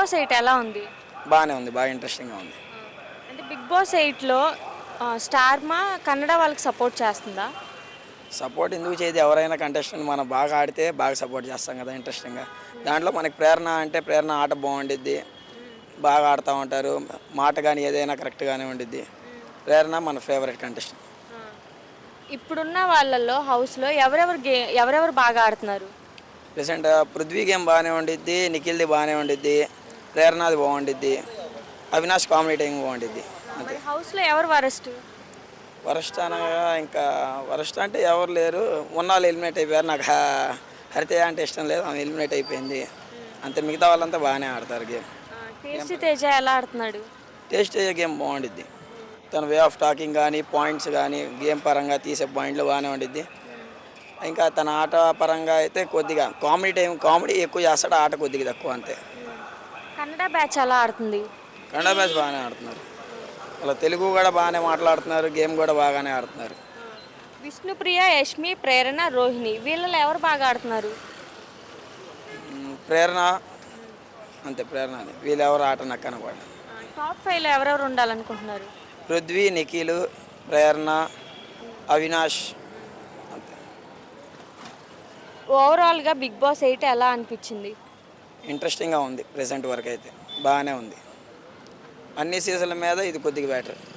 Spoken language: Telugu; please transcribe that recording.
బాస్ ఎయిట్ ఎలా ఉంది? బాగానే ఉంది బాగా ఇంట్రెస్టింగ్గా ఉంది. అంటే బిగ్ బాస్ ఎయిట్లో స్టార్ మా కన్నడ వాళ్ళకి సపోర్ట్ చేస్తుందా? సపోర్ట్ ఎందుకు చేయదు? ఎవరైనా కంటెస్టెంట్ మనం బాగా ఆడితే బాగా సపోర్ట్ చేస్తాం కదా ఇంట్రెస్టింగ్గా దాంట్లో మనకి ప్రేరణ అంటే ప్రేరణ ఆట బాగుండిద్ది. బాగా ఆడుతూ ఉంటారు. మాట కానీ ఏదైనా కరెక్ట్గానే ఉండిద్ది. ప్రేరణ మన ఫేవరెట్ కంటెస్టెంట్ ఇప్పుడున్న వాళ్ళల్లో హౌస్లో ఎవరెవరు గే ఎవరెవరు బాగా ఆడుతున్నారు? ప్రెసెంట్ పృథ్వీ గేమ్ బాగానే ఉండిద్ది నిఖిల్ది బాగానే ఉండిద్ది. ప్రేరణది బాగుండిద్ది అవినాష్ కామెడీ టైం బాగుండిద్ది అంతే. హౌస్లో ఎవరు వరస్ట్? వరస్ట్ అనగా ఇంకా వరస్ట్ అంటే ఎవరు లేరు. ఉన్న వాళ్ళు ఎలిమినేట్ అయిపోయారు. నాకు హ- హరిత అంటే ఇష్టం లేదు. ఆమె ఎలిమినేట్ అయిపోయింది. అంతే మిగతా వాళ్ళంతా బాగానే ఆడతారు గేమ్. టేస్టీ తేజ ఎలా ఆడుతున్నాడు? టేస్ట్ అయ్యే గేమ్ బాగుండిద్ది. తన వే ఆఫ్ టాకింగ్ కానీ పాయింట్స్ కానీ గేమ్ పరంగా తీసే పాయింట్లు బాగానే ఉండిద్ది. ఇంకా తన ఆట పరంగా అయితే కొద్దిగా కామెడీ టైం కామెడీ ఎక్కువ చేస్తాడు ఆట కొద్దిగా తక్కువ అంతే. కన్నడ బ్యాచ్ ఎలా ఆడుతుంది? కన్నడ మ్యాచ్ బాగానే ఆడుతున్నారు. అలా తెలుగు కూడా బాగానే మాట్లాడుతున్నారు గేమ్ కూడా బాగానే ఆడుతున్నారు. విష్ణుప్రియ యష్మి ప్రేరణ రోహిణి వీళ్ళలో ఎవరు బాగా ఆడుతున్నారు? ప్రేరణ అంతే ప్రేరణ వీళ్ళు ఎవరు ఆట నాకు కనపడ టాప్ ఫైవ్లో ఎవరెవరు ఉండాలనుకుంటున్నారు? పృథ్వీ నిఖిల్ ప్రేరణ అవినాష్ ఓవరాల్గా బిగ్ బాస్ ఎయిట్ ఎలా అనిపించింది? ఇంట్రెస్టింగ్గా ఉంది ప్రెసెంట్ వరకు అయితే. బాగానే ఉంది. అన్ని సీజన్ల మీద ఇది కొద్దిగా బెటర్